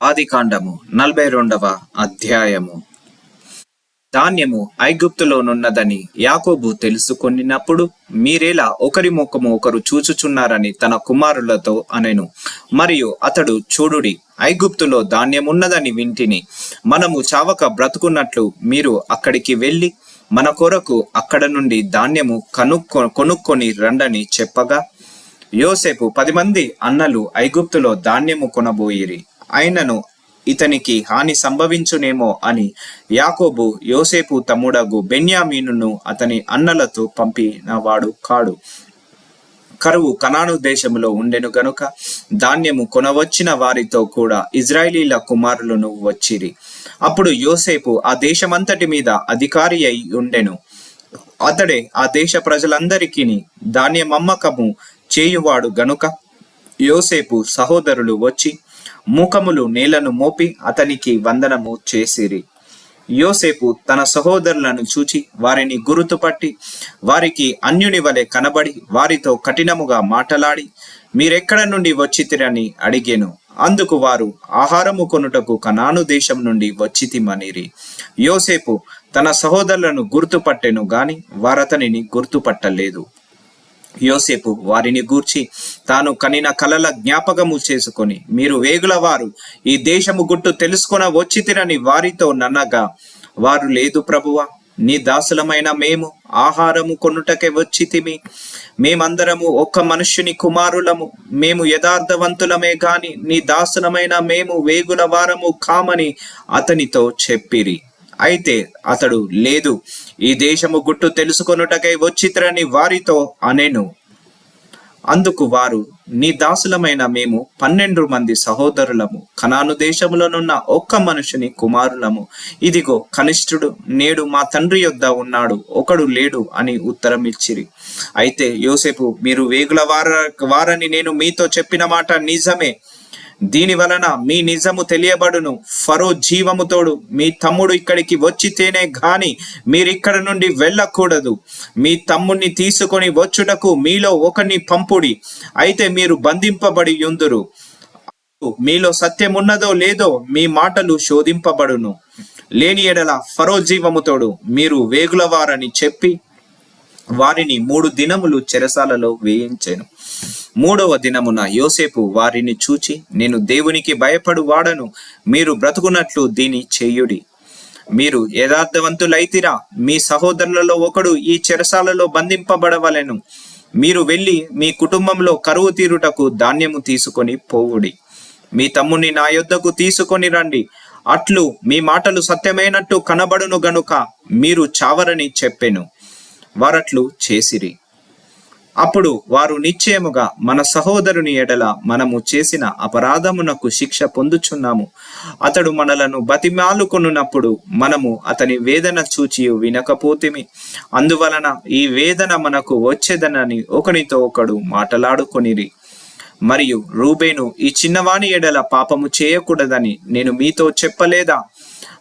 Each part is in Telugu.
ఆదికాండము నలభై రెండవ అధ్యాయము. ధాన్యము ఐగుప్తులోనున్నదని యాకోబు తెలుసుకొనినప్పుడు మీరేలా ఒకరి ముఖము ఒకరు చూచుచున్నారని తన కుమారులతో అనెను. మరియు అతడు చూడుడి ఐగుప్తులో ధాన్యమున్నదని వింటిని. మనము చావక బ్రతుకున్నట్లు మీరు అక్కడికి వెళ్ళి మన కొరకు అక్కడ నుండి ధాన్యము కనుక్కో కొనుక్కొని రండని చెప్పగా యోసేపు పది మంది అన్నలు ఐగుప్తులో ధాన్యము కొనబోయిరి. అయినను ఇతనికి హాని సంభవించునేమో అని యాకోబు యోసేపు తమ్ముడగు బెన్యామీనును అతని అన్నలతో పంపినవాడు కాడు. కరువు కనాను దేశములో ఉండెను గనుక ధాన్యము కొనవచ్చిన వారితో కూడా ఇజ్రాయిలీల కుమారులను వచ్చిరి. అప్పుడు యోసేపు ఆ దేశమంతటి మీద అధికారి అయి ఉండెను. అతడే ఆ దేశ ప్రజలందరికీ ధాన్యమమ్మకము చేయువాడు గనుక యోసేపు సహోదరులు వచ్చి ముఖములు నేలను మోపి అతనికి వందనము చేసిరి. యోసేపు తన సహోదరులను చూచి వారిని గురుతుపట్టి వారికి అన్యుని వలె కనబడి వారితో కఠినముగా మాటలాడి మీరెక్కడ నుండి వచ్చితిరని అడిగాను. అందుకు వారు ఆహారము కొనుటకు కనాను దేశం నుండి వచ్చితిమనిరి. యోసేపు తన సహోదరులను గుర్తుపట్టెను గాని వారతనిని గుర్తుపట్టలేదు యోసేపు వారిని గూర్చి తాను కనిన కలల జ్ఞాపకము చేసుకొని మీరు వేగుల వారు ఈ దేశము గుట్టు తెలుసుకొన వచ్చితిరని వారితో నన్నగా. వారు లేదు ప్రభువా నీ దాసులమైన మేము ఆహారము కొనుటకే వచ్చితిమి మేమందరము ఒక్క మనుష్యుని కుమారులము. మేము యథార్థవంతులమే గాని నీ దాసులమైన మేము వేగుల వారము కామని అతనితో చెప్పిరి. అయితే అతడు లేదు ఈ దేశము గుట్టు తెలుసుకొనుటకై వచ్చిత్రని వారితో అనెను. అందుకు వారు నీ దాసులమైన మేము పన్నెండు మంది సహోదరులము. కనాను దేశములోనున్న ఒక్క మనుషుని కుమారులము. ఇదిగో కనిష్ఠుడు నేడు మా తండ్రి యొద్ద ఉన్నాడు. ఒకడు లేడు అని ఉత్తరం ఇచ్చిరి. అయితే యోసేపు మీరు వేగుల వార వారని నేను మీతో చెప్పిన మాట నిజమే. దీని వలన మీ నిజము తెలియబడును. ఫరో జీవముతోడు మీ తమ్ముడు ఇక్కడికి వచ్చితేనే గాని మీరిక్కడ నుండి వెళ్ళకూడదు. మీ తమ్ముణ్ణి తీసుకొని వచ్చుటకు మీలో ఒకరిని పంపుడి. అయితే మీరు బంధింపబడి ఉందురు మీలో సత్యమున్నదో లేదో మీ మాటలు శోధింపబడును. లేని ఎడల ఫరో జీవముతోడు మీరు వేగులవారని చెప్పి వారిని మూడు దినములు చెరసాలలో వేయించాను. మూడవ దినమున యోసేపు వారిని చూచి నేను దేవునికి భయపడు వాడను మీరు బ్రతుకున్నట్లు దీని చేయుడి. మీరు యథార్థవంతులైతిరా మీ సహోదరులలో ఒకడు ఈ చెరసాలలో బంధింపబడవలెను. మీరు వెళ్ళి మీ కుటుంబంలో కరువు తీరుటకు ధాన్యము తీసుకొని పోవుడి. మీ తమ్ముని నా యొద్దకు తీసుకొని రండి. అట్లు మీ మాటలు సత్యమైనట్టు కనబడును గనుక మీరు చావరని చెప్పెను. వారట్లు చేసిరి. అప్పుడు వారు నిశ్చయముగా మన సహోదరుని ఎడల మనము చేసిన అపరాధమునకు శిక్ష పొందుచున్నాము. అతడు మనలను బతిమాలుకొనున్నప్పుడు మనము అతని వేదన చూచి వినకపోతిమి. అందువలన ఈ వేదన మనకు వచ్చేదనని ఒకనితో ఒకడు మాటలాడుకొనిరి. మరియు రూబేను ఈ చిన్నవాని ఎడల పాపము చేయకూడదని నేను మీతో చెప్పలేదా?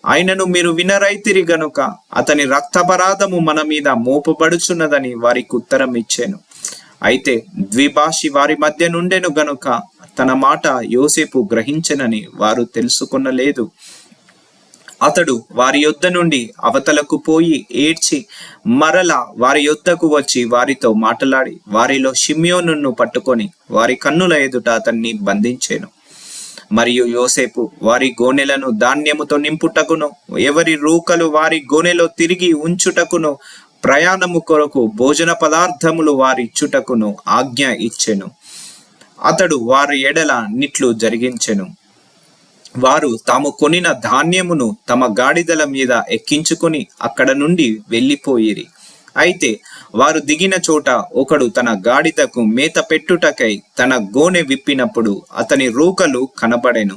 ఆయనను మీరు వినరైతిరి గనుక అతని రక్తపరాధము మన మీద మోపబడుచున్నదని వారికి ఉత్తరం ఇచ్చాను. అయితే ద్విభాషి వారి మధ్య నుండెను గనుక తన మాట యోసేపు గ్రహించనని వారు తెలుసుకొనలేదు. అతడు వారి యొద్ద నుండి అవతలకు పోయి ఏడ్చి మరల వారి యొద్దకు వచ్చి వారితో మాట్లాడి వారిలో షిమ్యోనును పట్టుకొని వారి కన్నుల ఎదుట అతన్ని బంధించాను. మరియు యోసేపు వారి గోనెలను ధాన్యముతో నింపుటకును ఎవరి రూకలు వారి గోనెలో తిరిగి ఉంచుటకును ప్రయాణము కొరకు భోజన పదార్థములు వారిచ్చుటకును ఆజ్ఞ ఇచ్చెను. అతడు వారి ఎడల నిట్లు జరిగించెను. వారు తాము కొనిన ధాన్యమును తమ గాడిదల మీద ఎక్కించుకొని అక్కడ నుండి వెళ్ళిపోయిరి. అయితే వారు దిగిన చోట ఒకడు తన గాడిదకు మేత పెట్టుటకై తన గోనె విప్పినప్పుడు అతని రూకలు కనపడెను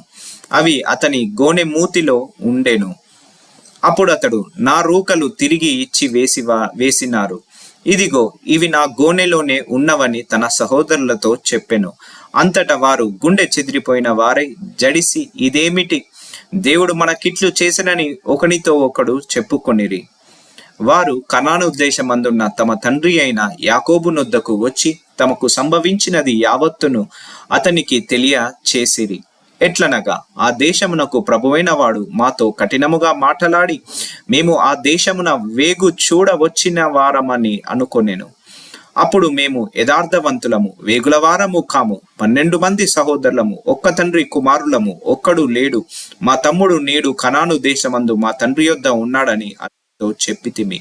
అవి అతని గోనె మూతిలో ఉండెను. అప్పుడు అతడు నా రూకలు తిరిగి ఇచ్చి వేసివా వేసినారు. ఇదిగో ఇవి నా గోనెలోనే ఉన్నవని తన సహోదరులతో చెప్పెను. అంతటా వారు గుండె చెదిరిపోయిన వారై జడిసి ఇదేమిటి? దేవుడు మనకిట్లు చేసినని ఒకనితో ఒకడు చెప్పుకొనిరి. వారు కనాను దేశమందున్న తమ తండ్రి అయిన యాకోబునొద్దకు వచ్చి తమకు సంభవించినది యావత్తును అతనికి తెలియ చేసిరి. ఎట్లనగా ఆ దేశమునకు ప్రభువైన వాడు మాతో కఠినముగా మాట్లాడి మేము ఆ దేశమున వేగు చూడవచ్చిన వారమని అనుకొనెను. అప్పుడు మేము యథార్థవంతులము వేగులవారము కాము పన్నెండు మంది సహోదరులము ఒక్క తండ్రి కుమారులము ఒక్కడు లేడు. మా తమ్ముడు నేడు కనాను దేశమందు మా తండ్రి యొద్ద ఉన్నాడని చెప్పి చెప్పితిమి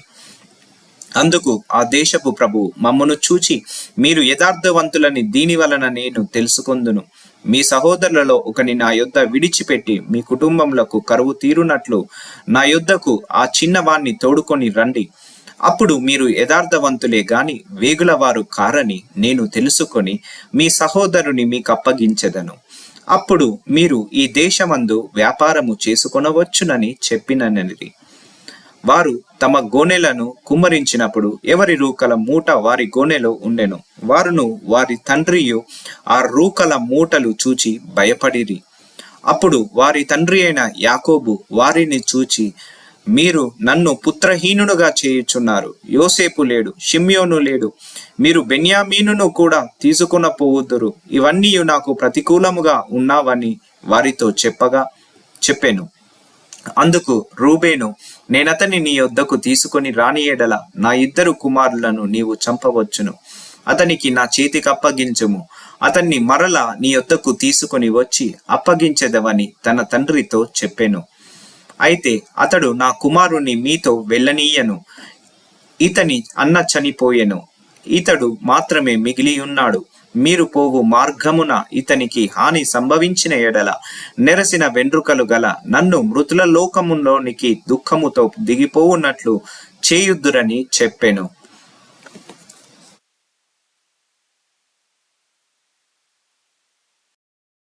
అందుకు ఆ దేశపు ప్రభు మమ్మను చూచి మీరు యథార్థవంతులని దీని వలన నేను తెలుసుకుందును. మీ సహోదరులలో ఒకని నా యొద్ద విడిచిపెట్టి మీ కుటుంబములకు కరువు తీరునట్లు నా యొద్దకు ఆ చిన్నవాణ్ణి తోడుకొని రండి. అప్పుడు మీరు యథార్థవంతులే గాని వేగుల వారు కారని నేను తెలుసుకొని మీ సహోదరుని మీకు అప్పగించెదను అప్పుడు మీరు ఈ దేశమందు వ్యాపారము చేసుకొనవచ్చునని చెప్పిననిది వారు తమ గోనెలను కుమ్మరించినప్పుడు ఎవరి రూకల మూట వారి గోనెలో ఉండెను. వారును వారి తండ్రియు ఆ రూకల మూటలు చూచి భయపడిరి. అప్పుడు వారి తండ్రి అయిన యాకోబు వారిని చూచి మీరు నన్ను పుత్రహీనుడుగా చేయుచున్నారు. యోసేపు లేడు షిమ్యోను లేడు. మీరు బెన్యామీనును కూడా తీసుకున్న పోవుదురు ఇవన్నీ నాకు ప్రతికూలముగా ఉన్నావని వారితో చెప్పగా చెప్పాను. అందుకు రూబేను నేనతని నీ యొద్దకు తీసుకొని రాని ఎడల నా ఇద్దరు కుమారులను నీవు చంపవచ్చును. అతనికి నా చేతికి అప్పగించుము. అతన్ని మరల నీ యొద్దకు తీసుకొని వచ్చి అప్పగించదవని తన తండ్రితో చెప్పాను. అయితే అతడు నా కుమారుణ్ణి మీతో వెళ్ళనీయను. ఇతని అన్న చనిపోయెను. ఇతడు మాత్రమే మిగిలి ఉన్నాడు మీరు పోగు మార్గమున ఇతనికి హాని సంభవించిన ఎడల నెరసిన వెంట్రుకలు గల నన్ను మృతుల లోకములోనికి దుఃఖముతో దిగిపోవున్నట్లు చేయుద్దురని చెప్పెను.